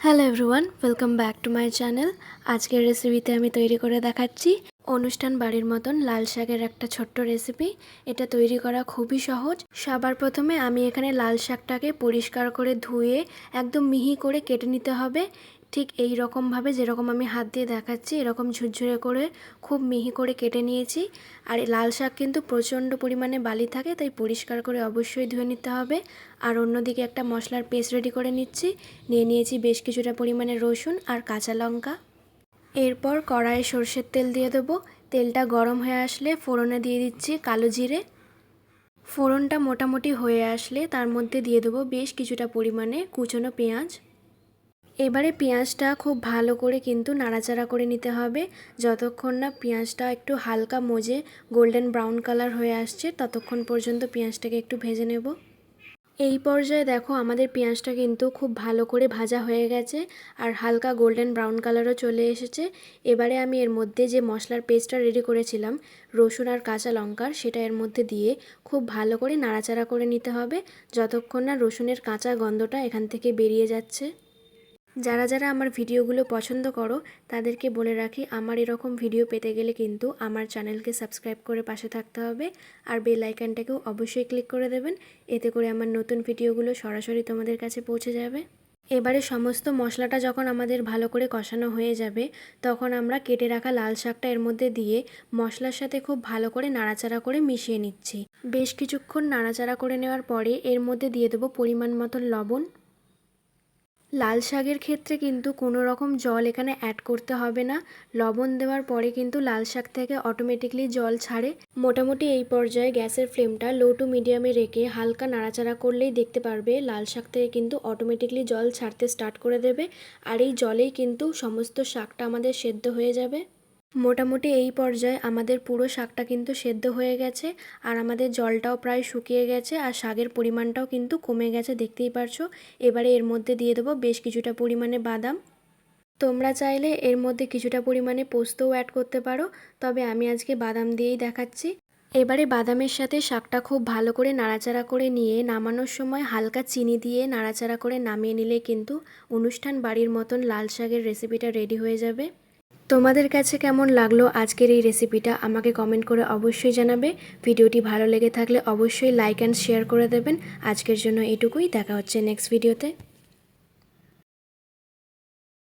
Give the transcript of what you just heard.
Hello everyone welcome back to my channel আজকের রেসিপিতে আমি তৈরি করে দেখাচ্ছি অনুষ্ঠান বাড়ির মতন লাল শাকের একটা ছোট্ট রেসিপি এটা তৈরি করা খুবই সহজ। সবার প্রথমে আমি এখানে লাল শাকটাকে পরিষ্কার করে ধুয়ে একদম মিহি করে কেটে নিতে হবে। ঠিক এই রকমভাবে যেরকম আমি হাত দিয়ে দেখাচ্ছি, এরকম ঝুরঝুরে করে খুব মিহি করে কেটে নিয়েছি। আর লাল শাক কিন্তু প্রচণ্ড পরিমাণে বালি থাকে, তাই পরিষ্কার করে অবশ্যই ধুয়ে নিতে হবে। আর অন্যদিকে একটা মশলার পেস্ট রেডি করে নিচ্ছি। নিয়ে নিয়েছি বেশ কিছুটা পরিমাণে রসুন আর কাঁচা লঙ্কা। এরপর কড়াইয়ে সর্ষের তেল দিয়ে দেবো। তেলটা গরম হয়ে আসলে ফোড়নে দিয়ে দিচ্ছি কালো জিরে। ফোড়নটা মোটামুটি হয়ে আসলে তার মধ্যে দিয়ে দেবো বেশ কিছুটা পরিমাণে কুচনো পেঁয়াজ। এবারে পেঁয়াজটা খুব ভালো করে কিন্তু নাড়াচাড়া করে নিতে হবে। যতক্ষণ না পেঁয়াজটা একটু হালকা মজে গোল্ডেন ব্রাউন কালার হয়ে আসছে, ততক্ষণ পর্যন্ত পেঁয়াজটাকে একটু ভেজে নেব। এই পর্যায়ে দেখো আমাদের পেঁয়াজটা কিন্তু খুব ভালো করে ভাজা হয়ে গেছে আর হালকা গোল্ডেন ব্রাউন কালারও চলে এসেছে। এবারে আমি এর মধ্যে যে মশলার পেস্টটা রেডি করেছিলাম, রসুন আর কাঁচা লঙ্কার, সেটা এর মধ্যে দিয়ে খুব ভালো করে নাড়াচাড়া করে নিতে হবে। যতক্ষণ না রসুনের কাঁচা গন্ধটা এখান থেকে বেরিয়ে যাচ্ছে। যারা যারা আমার ভিডিওগুলো পছন্দ করো, তাদেরকে বলে রাখি, আমার এরকম ভিডিও পেতে গেলে কিন্তু আমার চ্যানেলকে সাবস্ক্রাইব করে পাশে থাকতে হবে। আর বেল আইকনটাকেও অবশ্যই ক্লিক করে দেবেন, এতে করে আমার নতুন ভিডিওগুলো সরাসরি তোমাদের কাছে পৌঁছে যাবে। এবারে সমস্ত মশলাটা যখন আমাদের ভালো করে কষানো হয়ে যাবে, তখন আমরা কেটে রাখা লাল শাকটা এর মধ্যে দিয়ে মশলার সাথে খুব ভালো করে নাড়াচাড়া করে মিশিয়ে নিচ্ছি। বেশ কিছুক্ষণ নাড়াচাড়া করে নেওয়ার পরে এর মধ্যে দিয়ে দেবো পরিমাণ মতন লবণ। লাল শাকের ক্ষেত্রে কিন্তু কোনো রকম জল এখানে অ্যাড করতে হবে না। লবণ দেওয়ার পরে কিন্তু লাল শাক থেকে অটোমেটিকলি জল ছাড়ে। মোটামুটি এই পর্যায়ে গ্যাসের ফ্লেমটা লো টু মিডিয়ামে রেখে হালকা নাড়াচাড়া করলেই দেখতে পারবে লাল শাক থেকে কিন্তু অটোমেটিকলি জল ছাড়তে স্টার্ট করে দেবে। আর এই জলেই কিন্তু সমস্ত শাকটা আমাদের সেদ্ধ হয়ে যাবে। মোটামুটি এই পর্যায়ে আমাদের পুরো শাকটা কিন্তু সেদ্ধ হয়ে গেছে, আর আমাদের জলটাও প্রায় শুকিয়ে গেছে, আর শাকের পরিমাণটাও কিন্তু কমে গেছে, দেখতেই পারছ। এবারে এর মধ্যে দিয়ে দেবো বেশ কিছুটা পরিমাণে বাদাম। তোমরা চাইলে এর মধ্যে কিছুটা পরিমাণে পোস্তও অ্যাড করতে পারো, তবে আমি আজকে বাদাম দিয়েই দেখাচ্ছি। এবারে বাদামের সাথে শাকটা খুব ভালো করে নাড়াচাড়া করে নিয়ে নামানোর সময় হালকা চিনি দিয়ে নাড়াচাড়া করে নামিয়ে নিলে কিন্তু অনুষ্ঠান বাড়ির মতন লাল শাকের রেসিপিটা রেডি হয়ে যাবে। তোমাদের কাছে কেমন লাগল আজকের এই রেসিপিটা আমাকে কমেন্ট করে অবশ্যই জানাবে। ভিডিওটি ভালো লেগে থাকলে অবশ্যই লাইক অ্যান্ড শেয়ার করে দেবেন। আজকের জন্য এটুকুই। দেখা হচ্ছে নেক্সট ভিডিওতে